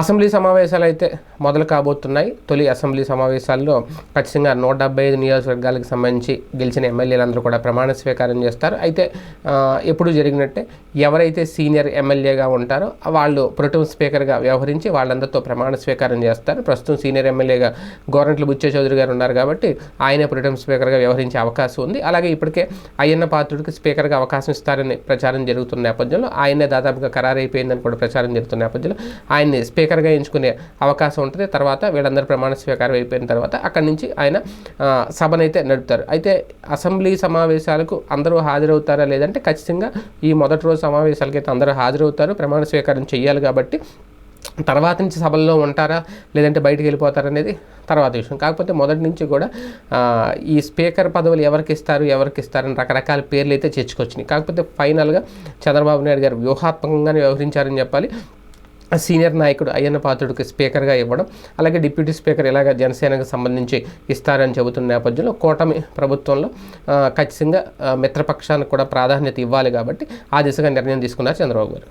Assembly సమావేశాలు అయితే మొదలు కాబోతున్నాయి. తొలి అసెంబ్లీ సమావేశాల్లో ఖచ్చితంగా నూట డెబ్బై ఐదు నియోజకవర్గాలకు సంబంధించి గెలిచిన ఎమ్మెల్యేలందరూ కూడా ప్రమాణ స్వీకారం చేస్తారు. అయితే ఎప్పుడు జరిగినట్టే ఎవరైతే సీనియర్ ఎమ్మెల్యేగా ఉంటారో వాళ్ళు ప్రొటం స్పీకర్గా వ్యవహరించి వాళ్ళందరితో ప్రమాణ స్వీకారం చేస్తారు. ప్రస్తుతం సీనియర్ ఎమ్మెల్యేగా గవర్నమెంట్లు బుచ్చే చౌదరి గారు ఉన్నారు కాబట్టి ఆయనే ప్రొటం స్పీకర్గా వ్యవహరించే అవకాశం ఉంది. అలాగే ఇప్పటికే అయ్యన్న పాత్రుడికి స్పీకర్గా అవకాశం ఇస్తారని ప్రచారం జరుగుతున్న నేపథ్యంలో ఆయనే దాదాపుగా ఖరారైపోయిందని కూడా ప్రచారం జరుగుతున్న నేపథ్యంలో ఆయన్ని స్పీకర్గా ఎంచుకునే అవకాశం ఉంటుంది. తర్వాత వీళ్ళందరూ ప్రమాణ స్వీకారం అయిపోయిన తర్వాత అక్కడి నుంచి ఆయన సభనైతే నడుపుతారు. అయితే అసెంబ్లీ సమావేశాలకు అందరూ హాజరవుతారా లేదంటే ఖచ్చితంగా ఈ మొదటి రోజు సమావేశాలకైతే అందరూ హాజరవుతారు. ప్రమాణ స్వీకారం చేయాలి కాబట్టి తర్వాత నుంచి సభల్లో ఉంటారా లేదంటే బయటికి వెళ్ళిపోతారా అనేది తర్వాత విషయం. కాకపోతే మొదటి నుంచి కూడా ఈ స్పీకర్ పదవులు ఎవరికి ఇస్తారు ఎవరికి ఇస్తారని రకరకాల పేర్లు అయితే చేర్చుకొచ్చినాయి. కాకపోతే ఫైనల్గా చంద్రబాబు నాయుడు గారు వ్యూహాత్మకంగానే వ్యవహరించారని చెప్పాలి. సీనియర్ నాయకుడు అయ్యన్న పాత్రుడికి స్పీకర్గా ఇవ్వడం అలాగే డిప్యూటీ స్పీకర్ ఇలాగ జనసేనకు సంబంధించి ఇస్తారని చెబుతున్న నేపథ్యంలో కూటమి ప్రభుత్వంలో ఖచ్చితంగా మిత్రపక్షానికి కూడా ప్రాధాన్యత ఇవ్వాలి కాబట్టి ఆ దిశగా నిర్ణయం తీసుకున్నారు చంద్రబాబు గారు.